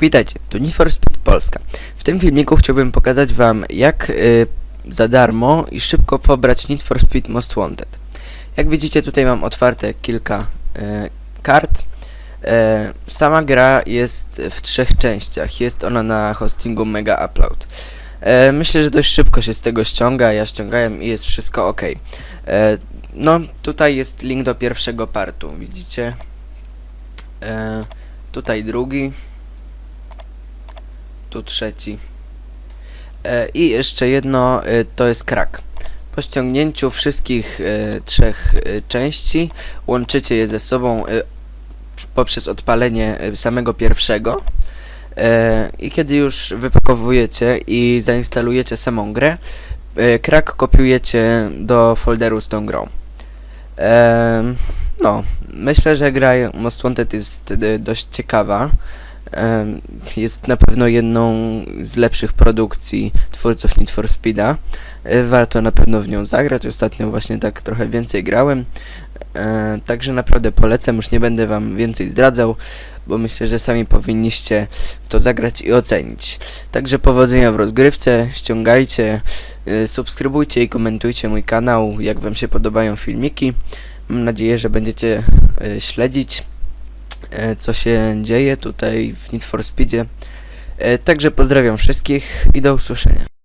Witajcie, tu Need for Speed Polska. W tym filmiku chciałbym pokazać wam jak y, za darmo i szybko pobrać Need for Speed Most Wanted. Jak widzicie tutaj mam otwarte kilka y, kart. E, sama gra jest w trzech częściach. Jest ona na hostingu Mega Upload. E, myślę, że dość szybko się z tego ściąga. Ja ściągałem i jest wszystko ok. E, no, tutaj jest link do pierwszego partu. Widzicie? E, tutaj drugi. Tu trzeci. E, I jeszcze jedno, e, to jest krak. Po ściągnięciu wszystkich e, trzech części łączycie je ze sobą poprzez odpalenie samego pierwszego. I kiedy już wypakowujecie i zainstalujecie samą grę, krak kopiujecie do folderu z tą grą. No, myślę, że gra Most Wanted jest dość ciekawa. Jest na pewno jedną z lepszych produkcji twórców Need for Speeda. E, Warto na pewno w nią zagrać. Ostatnio właśnie tak trochę więcej grałem. E, Także naprawdę polecam. Już nie będę wam więcej zdradzał, bo myślę, że sami powinniście to zagrać i ocenić. Także powodzenia w rozgrywce, ściągajcie, e, subskrybujcie i komentujcie mój kanał, jak wam się podobają filmiki. Mam nadzieję, że będziecie śledzić co się dzieje tutaj w Need for Speedzie. E, Także pozdrawiam wszystkich i do usłyszenia.